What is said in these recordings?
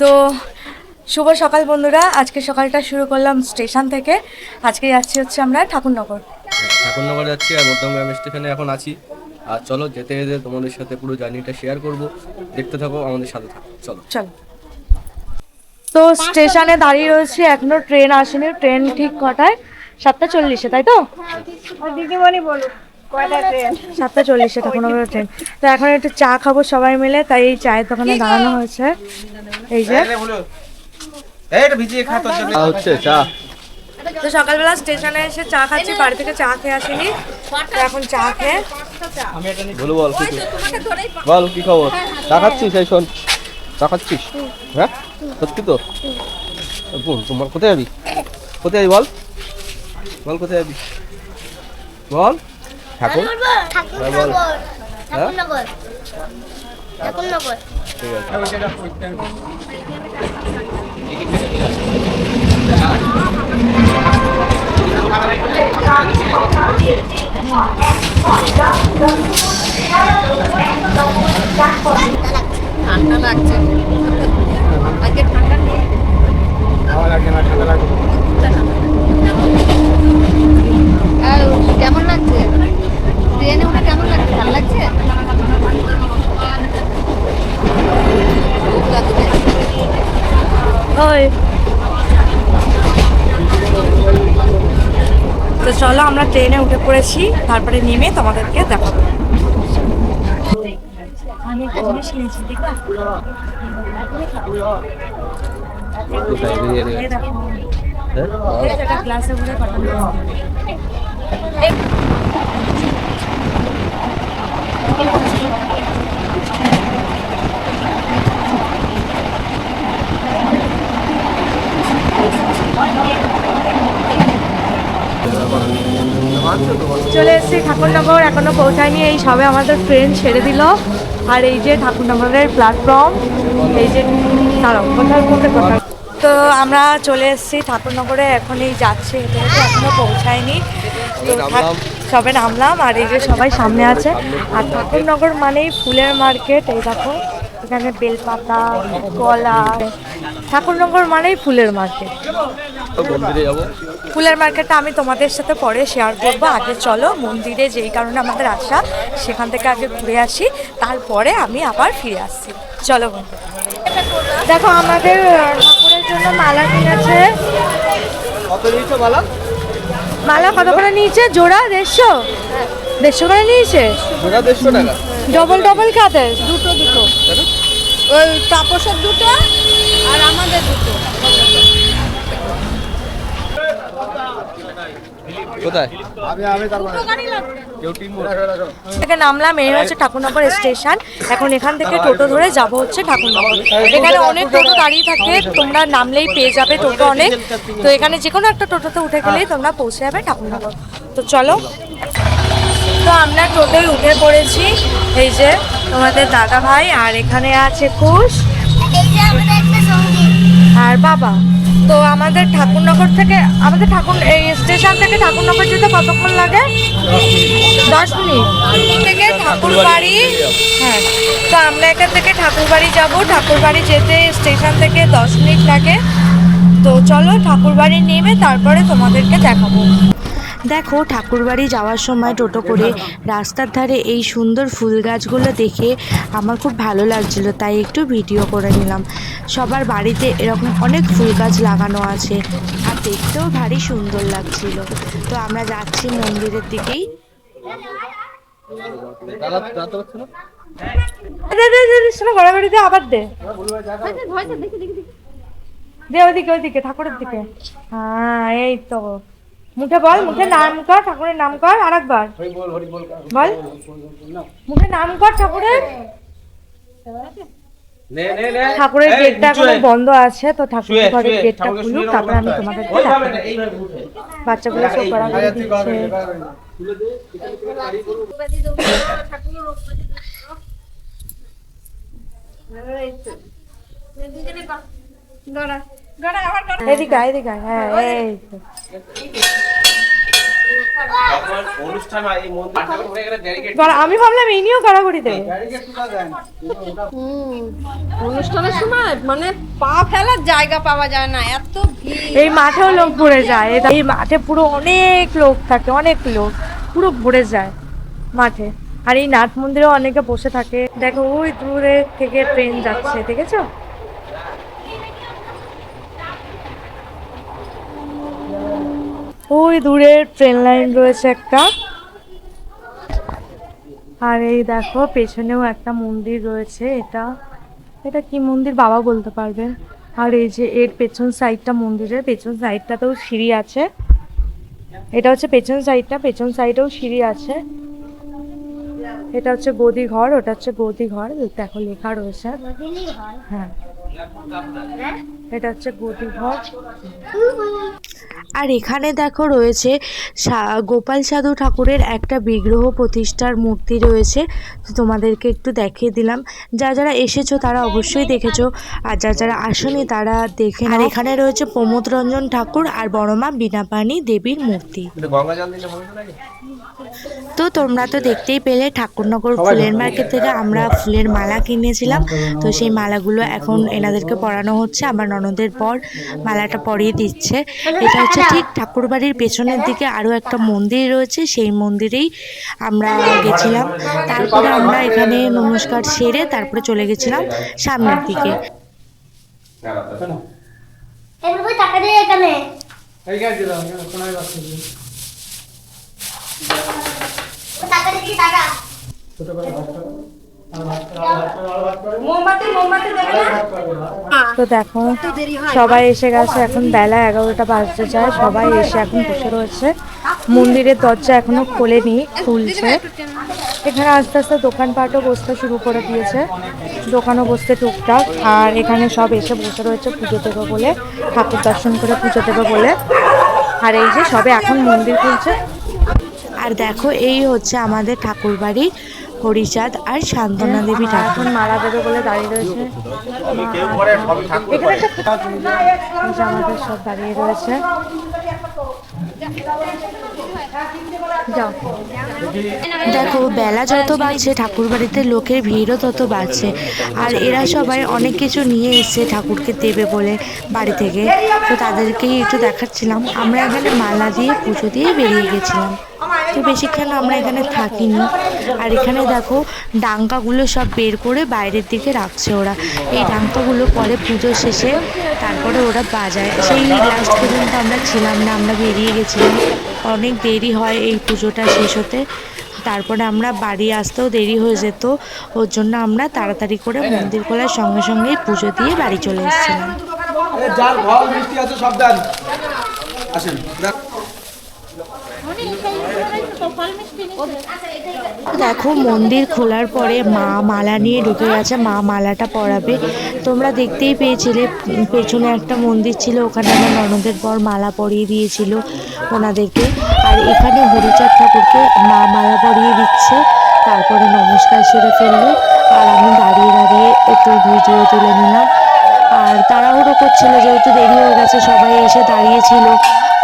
তো শুভ সকাল বন্ধুরা। আজকে সকালটা শুরু করলাম স্টেশন থেকে। আজকে যাচ্ছি হচ্ছে আমরা ঠাকুরনগর। ঠাকুরনগর যাচ্ছি আর মধ্যমগ্রাম স্টেশনে এখন আছি। আর চলো যেতে যেতে তোমাদের সাথে পুরো জার্নিটা শেয়ার করব। দেখতে থাকো আমাদের সাথে থাকো। চলো। চলো। তো স্টেশনে দাঁড়িয়ে রয়েছি এখনও ট্রেন আসেনি। ট্রেন ঠিক কটায়? সাতটা চল্লিশে তাই তো? দিদিমণি বলো সাতটা চল্লিশে ঠাকুরনগর ট্রেন তো এখন একটু চা খাব সবাই মিলে তাই এই চায়ের দোকানে দাঁড়ানো হয়েছে। এই যে। চা হচ্ছে চা। তো সকালবেলা স্টেশনে এসে চা খাচ্ছি বাড়ি থেকে চা খেয়ে আসিনি। তো এখন চা খেয়ে বলো বল কি বল কি খবর? চা খাচ্ছিস? এই শোন চা খাচ্ছিস? হ্যাঁ? সত্যি তো? তোমার কোথায় যাবি? কোথায় যাবি বল? বল কোথায় যাবি? বল। ঠাকুর? হ্যাঁ। হ্যাঁ? ঠিক আছে। ঠান্ডা লাগছে। আজকে ঠান্ডা নেই। আর কেমন লাগছে? ট্রেনে উঠে কেমন লাগছে ভালো লাগছে? ওই। তো চলো আমরা ট্রেনে উঠে পড়েছি। তারপরে নেমে তোমাদেরকে দেখাবো। আমি একটা জিনিস চলে এসেছি ঠাকুরনগর এখনও পৌঁছায়নি। এই সবে আমাদের ট্রেন ছেড়ে দিল। আর এই যে ঠাকুরনগরের প্ল্যাটফর্ম এই যে দাঁড়াও কোথায় কোথায় কোথায়? তো আমরা চলে এসেছি ঠাকুরনগরে এখনই যাচ্ছি। হেঁটে হেঁটে এখনও পৌঁছায়নি। তো। সবে নামলাম আর এই যে সবাই সামনে আছে। আর ঠাকুরনগর মানেই ফুলের মার্কেট, এই দেখো, এখানে বেলপাতা, কলা, ঠাকুরনগর মানেই ফুলের মার্কেট। ফুলের মার্কেটটা আমি তোমাদের সাথে পরে শেয়ার করব। আগে চলো, মন্দিরে যেই কারণে আমাদের আসা, সেখান থেকে আগে ঘুরে আসি, তারপরে আমি আবার ফিরে আসছি। চলো বন্ধু। দেখো, আমাদের ঠাকুরের জন্য মালা কিনেছে। মালা কত করে নিয়েছে? জোড়া দেড়শো? দেড়শো করে নিয়েছে? দেড়শো টাকা। ডবল ডবল খাতে দুটো দুটো? ওই তাপসের দুটো আর আমাদের দুটো। কোথায়? থেকে নামলাম এই হচ্ছে ঠাকুরনগর স্টেশন। এখন এখান থেকে টোটো ধরে যাব হচ্ছে ঠাকুরনগর। এখানে অনেক টোটো দাঁড়িয়ে থাকে তোমরা নামলেই পেয়ে যাবে টোটো অনেক। তো এখানে যে কোনো একটা টোটোতে উঠে গেলেই তোমরা পৌঁছে যাবে ঠাকুরনগর। তো চলো। তো আমরা টোটোয় উঠে পড়েছি এই যে তোমাদের দাদা ভাই আর এখানে আছে কুশ এই যে আমাদের একটা সংগীত আর বাবা। তো আমাদের ঠাকুরনগর থেকে, আমাদের ঠাকুর, এই স্টেশন থেকে ঠাকুরনগর যেতে কতক্ষণ লাগে? দশ মিনিট। থেকে ঠাকুরবাড়ি হ্যাঁ তো আমরা এখান থেকে ঠাকুরবাড়ি যাব। ঠাকুরবাড়ি যেতে স্টেশন থেকে দশ মিনিট লাগে। তো চলো ঠাকুরবাড়ি নেমে তারপরে তোমাদেরকে দেখাবো। দেখো ঠাকুরবাড়ি যাওয়ার সময় টোটো করে রাস্তার ধারে এই সুন্দর ফুল গাছগুলো দেখে আমার খুব ভালো লাগছিল তাই একটু ভিডিও করে নিলাম। সবার বাড়িতে এরকম অনেক ফুল গাছ লাগানো আছে আর দেখতেও ভারী সুন্দর লাগছিল। তো আমরা যাচ্ছি মন্দিরের দিকেই। আবার দে। দে ওদিকে ওদিকে ঠাকুরের দিকে। হ্যাঁ এই তো। মুখে বল মুখে নাম কর ঠাকুরের নাম কর আরেকবার বল মুখে নাম কর ঠাকুরের নে নে নে ঠাকুরের গেটটা এখনও বন্ধ আছে তো ঠাকুরের ঘরের গেটটা খুলুক তারপরে আমি উঠে। বাচ্চাগুলো সব গড়াগড়ি দিচ্ছে এদিকে হ্যাঁ হয় মন্দির আমি ভাবলাম এই নিয়েও কারাগরি দেবে। অনুষ্ঠানের সময় মানে পা ফেলার জায়গা পাওয়া যায় না এত এই মাঠেও লোক ভরে যায় এটা- এই মাঠে পুরো অনেক লোক থাকে অনেক লোক পুরো ভরে যায় মাঠে। আর এই নাট মন্দিরেও অনেকে বসে থাকে। দেখো ওই দূরে থেকে ট্রেন যাচ্ছে দেখেছ? ওই দূরে ট্রেন লাইন রয়েছে একটা। আর এই দেখো, পেছনেও একটা মন্দির রয়েছে এটা। এটা কি মন্দির? বাবা বলতে পারবে আর এই যে এর পেছন সাইডটা মন্দিরের, পেছন সাইডটাতেও সিঁড়ি আছে। এটা হচ্ছে পেছন সাইডটা পেছন সাইডেও সিঁড়ি আছে। এটা হচ্ছে গদি ঘর, ওটা হচ্ছে গদি ঘর। দেখো লেখা রয়েছে। হ্যাঁ। এটা হচ্ছে গদি ঘর। আর এখানে দেখো রয়েছে সা- গোপাল সাধু ঠাকুরের একটা বিগ্রহ প্রতিষ্ঠার মূর্তি রয়েছে। তো তোমাদেরকে একটু দেখিয়ে দিলাম। যা যারা এসেছ তারা অবশ্যই দেখেছ। আর যা যারা আসেনি তারা দেখে আর এখানে রয়েছে প্রমোদ রঞ্জন ঠাকুর আর বড়মা বীণাপাণি দেবীর মূর্তি। গঙ্গা জল দিলে তো তোমরা তো দেখতেই পেলে ঠাকুরনগর ফুলের মার্কেট থেকে আমরা ফুলের মালা কিনেছিলাম। তো সেই মালাগুলো এখন এনাদেরকে পরানো হচ্ছে। আমার ননদের পর মালাটা পরিয়ে দিচ্ছে। এটা হচ্ছে ঠিক ঠাকুরবাড়ির পেছনের দিকে আরও একটা মন্দির রয়েছে। সেই মন্দিরেই আমরা গেছিলাম। তারপরে আমরা এখানে নমস্কার সেরে তারপরে চলে গেছিলাম সামনের দিকে। এভাবে টাকা দিয়ে এখানে। তো দেখো সবাই এসে গেছে এখন বেলা এগারোটা বাজতে যায় সবাই এসে এখন বসে রয়েছে। মন্দিরের দরজা এখনও খোলেনি খুলছে। এখানে আস্তে আস্তে দোকানপাটও বসতে শুরু করে দিয়েছে। দোকানও বসতে টুকটাক। আর এখানে সব এসে বসে রয়েছে পুজো দেবে বলে ঠাকুর দর্শন করে পুজো দেবে বলে। আর এই যে সবে এখন মন্দির খুলছে। আর দেখো এই হচ্ছে আমাদের ঠাকুর বাড়ি হরিচাঁদ আর শান্তনা দেবী ঠাকুর। মালা দেবে বলে দাঁড়িয়ে রয়েছে। আমাদের সব দাঁড়িয়ে রয়েছে। দেখো বেলা যত বাড়ছে ঠাকুর বাড়িতে লোকের ভিড়ও তত বাড়ছে। আর এরা সবাই অনেক কিছু নিয়ে এসছে ঠাকুরকে দেবে বলে বাড়ি থেকে। তো তাদেরকেই একটু দেখাচ্ছিলাম। আমরা এখানে মালা দিয়ে পুজো দিয়ে বেরিয়ে গেছিলাম। তো বেশিক্ষণ আমরা এখানে থাকিনি। আর এখানে দেখো, ডাঙ্কাগুলো সব বের করে বাইরের দিকে রাখছে ওরা। এই ডাঙ্কাগুলো পরে পুজো শেষে তারপরে ওরা বাজায়। সেই লাস্ট পর্যন্ত আমরা ছিলাম না, আমরা বেরিয়ে গেছিলাম। অনেক দেরি হয় এই পুজোটা শেষ হতে। তারপরে আমরা বাড়ি আসতেও দেরি হয়ে যেত। ওর জন্য আমরা তাড়াতাড়ি করে মন্দির খোলার সঙ্গে সঙ্গেই পুজো দিয়ে বাড়ি চলে এসেছিলাম। যার মিষ্টি আছে সব আসেন দেখো, মন্দির খোলার পরে মা মালা নিয়ে ঢুকে গেছে, মা মালাটা পরাবে। তোমরা দেখতেই পেয়েছিলে, পেছনে একটা মন্দির ছিল, ওখানে আমার ননদের পর মালা পরিয়ে দিয়েছিল ওনাদেরকে। আর এখানে হরিচাঁদ ঠাকুরকে মা মালা পরিয়ে দিচ্ছে, তারপরে নমস্কার সেরে ফেলল। আর আমি দাঁড়িয়ে দাঁড়িয়ে একটু ভিডিও তুলে নিলাম। আর তাড়াহুড়ো করছিল, যেহেতু দেরি হয়ে গেছে, সবাই এসে দাঁড়িয়েছিল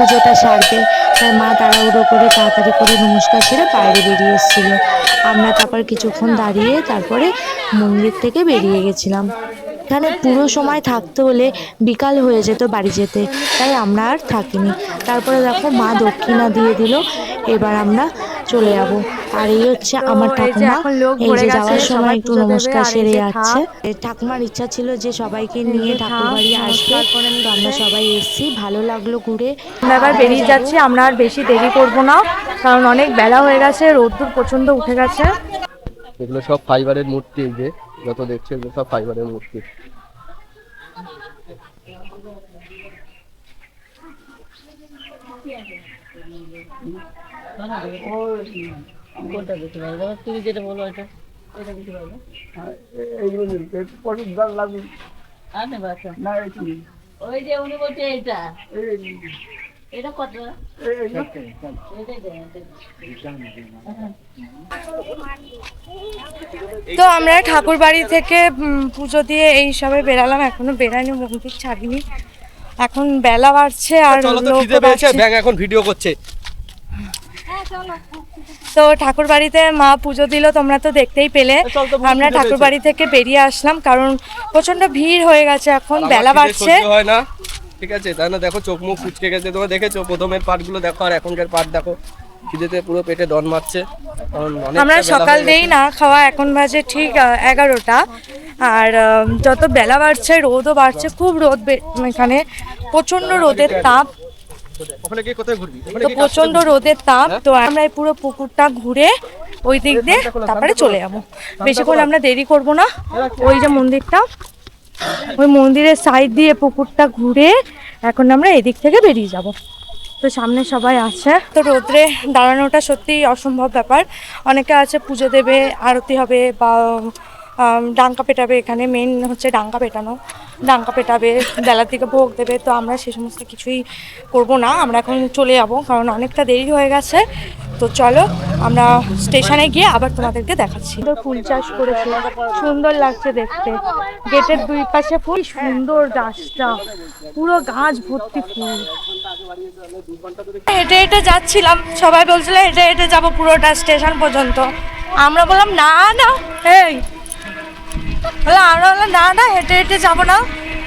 পুজোটা সারবে। তাই মা তাড়াহুড়ো করে তাড়াতাড়ি করে নমস্কার সেরে বাইরে বেরিয়ে এসেছিল। আমরা তারপর কিছুক্ষণ দাঁড়িয়ে তারপরে মন্দির থেকে বেরিয়ে গেছিলাম। এখানে পুরো সময় থাকতে হলে বিকাল হয়ে যেত বাড়ি যেতে। তাই আমরা আর থাকিনি। তারপরে দেখো মা দক্ষিণা দিয়ে দিল। এবার আমরা চলে যাব। আর এই হচ্ছে আমার ঠাকুমা। এই যে যাওয়ার সময় একটু নমস্কার সেরে যাচ্ছে। ঠাকুমার ইচ্ছা ছিল যে সবাইকে নিয়ে ঠাকুর বাড়ি আসবে। তো আমরা সবাই এসেছি ভালো লাগল ঘুরে। আমরা এবার বেরিয়ে যাচ্ছি আমরা আর বেশি দেরি করব না কারণ অনেক বেলা হয়ে গেছে রোদ্দুর প্রচণ্ড উঠে গেছে। এগুলো সব ফাইবারের মূর্তি এই যে যত দেখছ এগুলো সব ফাইবারের মূর্তি। ওই যে উনি বলছে এটা তো আমরা ঠাকুর বাড়ি থেকে পুজো দিয়ে এই সবে বেরালাম। এখনও বেরাইনি, মন্দির ছাড়িনি। এখন বেলা বাড়ছে আর চলো তো খিদে পেয়েছে বাড়ছে। এখন ভিডিও করছে। তো ঠাকুর বাড়িতে মা পুজো দিল তোমরা তো দেখতেই পেলে। আমরা ঠাকুর বাড়ি থেকে বেরিয়ে আসলাম কারণ প্রচণ্ড ভিড় হয়ে গেছে এখন বেলা বাড়ছে। হয় না। ঠিক আছে তাই না দেখো চোখ মুখ ফুচকে গেছে তোমরা দেখেছ প্রথমের পার্টগুলো দেখো আর এখনকার পার্ট দেখো। খিদেতে পুরো পেটে ডন মারছে। আমরা সকাল হয়ে দিয়েই না খাওয়া এখন বাজে ঠিক এগারোটা। আর যত বেলা বাড়ছে রোদও বাড়ছে খুব রোদ বে- এখানে। প্রচণ্ড রোদের তাপ। তো গিয়ে প্রচণ্ড রোদের তাপ। তো আমরা এই পুরো পুকুরটা ঘুরে ওই দিক দিয়ে তারপরে চলে যাব। বেশিক্ষণ আমরা দেরি করব না। ওই যে মন্দিরটা ওই মন্দিরের সাইড দিয়ে পুকুরটা ঘুরে এখন আমরা এদিক থেকে বেরিয়ে যাব। তো সামনে সবাই আছে। তো রোদ্রে দাঁড়ানোটা সত্যিই অসম্ভব ব্যাপার। অনেকে আছে, পুজো দেবে, আরতি হবে বা ডাঙ্কা পেটাবে এখানে মেন হচ্ছে ডাঙ্কা পেটানো। ডাঙ্কা পেটাবে বেলার দিকে ভোগ দেবে তো আমরা সে সমস্ত কিছুই করব না। আমরা এখন চলে যাব কারণ অনেকটা দেরি হয়ে গেছে। তো চলো আমরা স্টেশনে গিয়ে আবার তোমাদেরকে দেখাচ্ছি। ফুল চাষ করেছে সুন্দর লাগছে দেখতে। গেটের দুই পাশে ফুল সুন্দর গাছটা। পুরো গাছ ভর্তি ফুল। হেঁটে হেঁটে যাচ্ছিলাম সবাই বলছিল হেঁটে হেঁটে যাব পুরোটা স্টেশন পর্যন্ত। আমরা বললাম না না। এই বললাম, আমরা বললাম, না না, হেঁটে হেঁটে যাব না।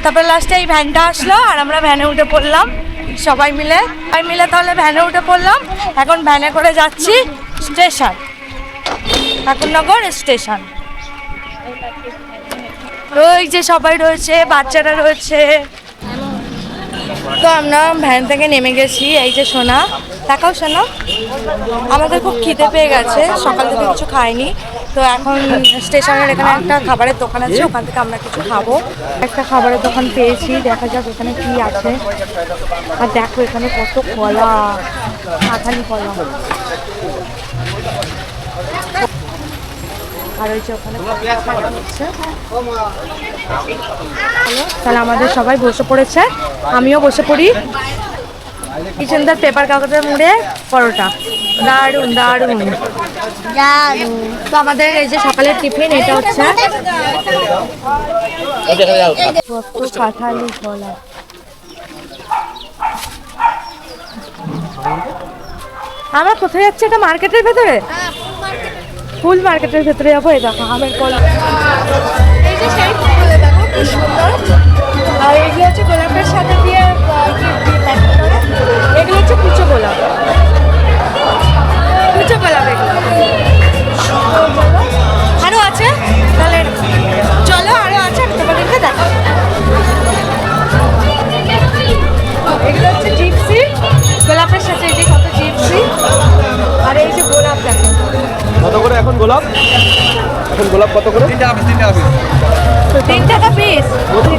তারপর লাস্টে এই ভ্যানটা আসলো আর আমরা ভ্যানে উঠে পড়লাম, সবাই মিলে। সবাই মিলে তাহলে ভ্যানে উঠে পড়লাম। এখন ভ্যানে করে যাচ্ছি স্টেশন ঠাকুরনগর স্টেশন ওই যে সবাই রয়েছে, বাচ্চারা রয়েছে। তো আমরা ভ্যান থেকে নেমে গেছি, এই যে সোনা। দেখাও সোনা। আমাদের খুব খিদে পেয়ে গেছে, সকাল থেকে কিছু খাইনি। তো এখন স্টেশনের এখানে একটা খাবারের দোকান আছে, ওখান থেকে আমরা কিছু খাব। একটা খাবারের দোকান পেয়েছি, দেখা যাক এখানে কি আছে। আর দেখো এখানে কত কলা মাথানি কলা। আর ওই যে ওখানে তাহলে আমাদের সবাই বসে পড়েছে। আমিও বসে পড়ি। কি সুন্দর পেপার কাগজের মুড়ে পরোটা। দারুণ দারুণ তো আমাদের এই যে সকালের টিফিন এটা হচ্ছে কাঁঠালি কলা। আমরা কোথায় যাচ্ছি? এটা মার্কেটের ভেতরে? ফুল মার্কেটের ভেতরে যাব, এই দেখো, আমের কলা। এই সুন্দর। আর এগুলো হচ্ছে গোলাপের সাথে দিয়ে। এগুলো হচ্ছে কুচো গোলাপ। এখন গোলাপ? এখন গোলাপ কত করে? তিনটা তিন টাকা পিস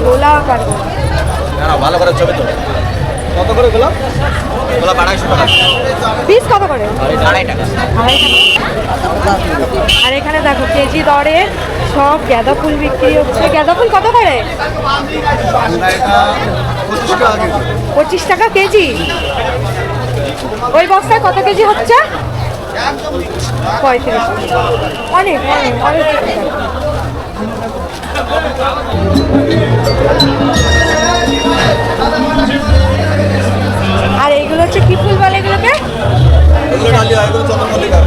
গোলাপ আর গোলাপ। ভালো করে ছবি তো কত করে গোলাপ? গোলাপ আড়াইশো টাকা। পিস কত করে? আড়াই টাকা আড়াই টাকা। আর এখানে দেখো কেজি দরে সব গাঁদা ফুল বিক্রি হচ্ছে। গাঁদা ফুল কত করে? পঁচিশ টাকা কেজি। ওই বস্তায় কত কেজি হচ্ছে? পঁয়ত্রিশ অনেক অনেক অনেক আর এইগুলো হচ্ছে কি ফুল বলে এগুলোকে?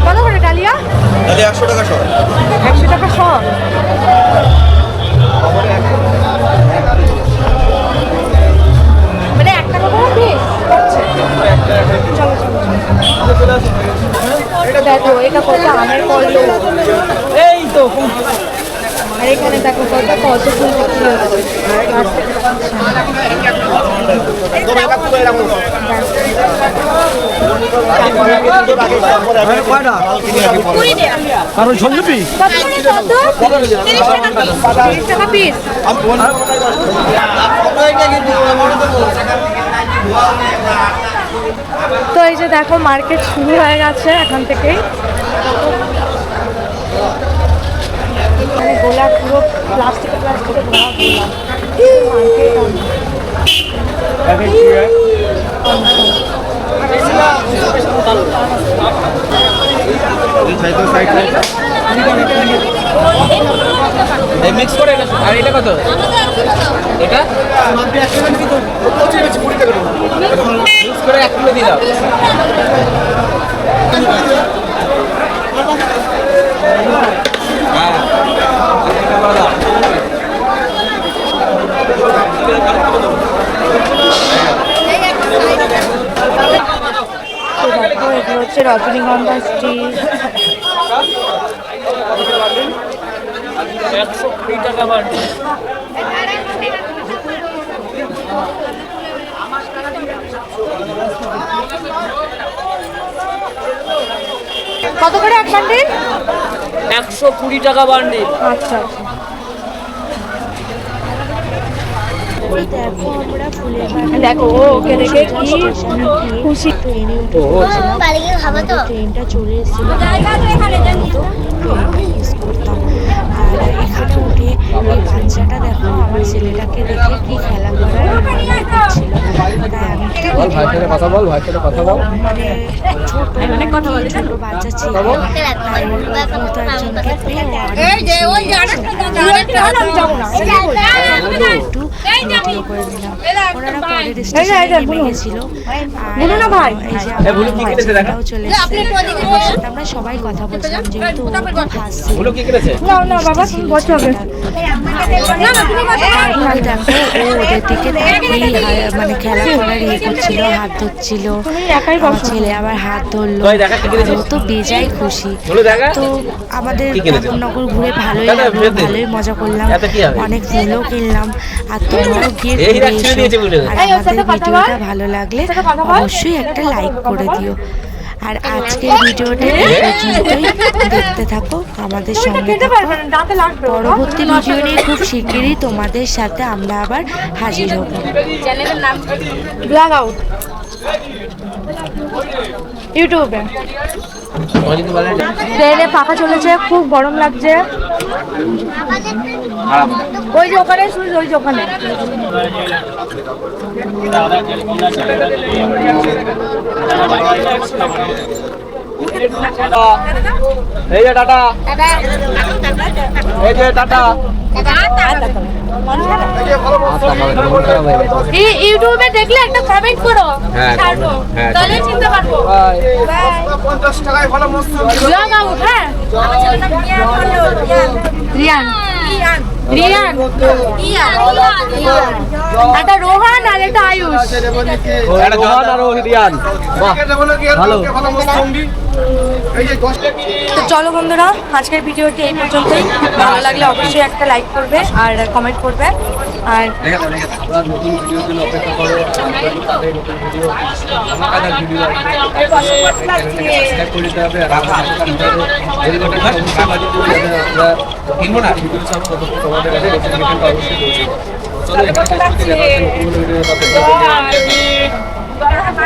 কত করে ডালিয়া? একশো টাকা শো একশো টাকা শ মানে এক টাকা করে পিস চলো চলো। এটা দেখো এটা কত আমের কল্লো এই তো। আর এখানে দেখো কত কত ফুল বিক্রি হচ্ছে। কারণ টাকা পিস তো এই যে দেখো মার্কেট শুরু হয়ে গেছে এখান থেকেই। মানে গোলাপ পুরো প্লাস্টিকে প্লাস্টিকে ভরা গোলাপ এই মিক্স করে আর এটা কত? এটা? মিক্স করে এক কিলো দিয়ে দাও। হ্যাঁ। হচ্ছে রজনীগন্ধা স্ট্রিট একশো কুড়ি টাকা বাড়বে কত করে এক বান্ডিল? একশো কুড়ি টাকা বান্ডিল। আচ্ছা আচ্ছা। দেখো ও ওকে দেখে কি খুশি। খাব তো। ট্রেনটা চলে এসেছিল। তো মিস করতাম আর এখানে উঠে এই বাচ্চাটা দেখো আমার ছেলেটাকে দেখে কি খেলা করার করছিল তাই আমি একটু বল ভাইয়ের সাথে কথা বল ভাইয়ের সাথে কথা বল। মানে অনেক কথা ছোট বাচ্চা ছিল এই যে ওই ভাই? আমরা সবাই কথা বলছিলাম যেহেতু না না বাবা তুমি বসো আগে। ওদের দিকে মানে খেলা করার ইয়ে করছিল হাত একাই আমার ছেলে আবার হাত ধরলো? ও তো বেজাই খুশি। তো আমাদের? ঠাকুরনগর ঘুরে ভালোই লাগল ভালোই মজা করলাম। এতে কি হবে? অনেক ফুলও কিনলাম। আর তোমরাও গিয়ে ঘুরে এসো। আর আমাদের ভিডিওটা ভালো লাগলে। অবশ্যই একটা লাইক করে দিও। আর আজকের ভিডিওটা দেখতে থাকো আমাদের সঙ্গে থাকো। পরবর্তী ভিডিও নিয়ে খুব শিগগিরই তোমাদের সাথে আমরা আবার হাজির হব। ব্ল্যাক আউট ইউটিউবে। ট্রেনে পাখা চলেছে খুব গরম লাগছে। ওই যে ওখানে সুইচ ওই যে ওখানে। এই যে টাটা। এই যে টাটা। ইউটিউবে দেখলে একটা কমেন্ট করো। হ্যাঁ, হ্যাঁ, তাহলে চিনতে পারব। বাই ব্লগ আউট হ্যাঁ? রিয়ান রিয়ান একটা রোহান আর একটা আয়ুষ। একটা জোহান আর রিয়ান। ভালো। তো চলো বন্ধুরা আজকের ভিডিওটি এই পর্যন্তই। ভালো লাগলে অবশ্যই একটা লাইক করবে আর কমেন্ট করবে। আর নতুন ভিডিওর জন্য অপেক্ষা করো ভিডিও তোমাদের কাছে অবশ্যই পৌঁছে চলো এখানে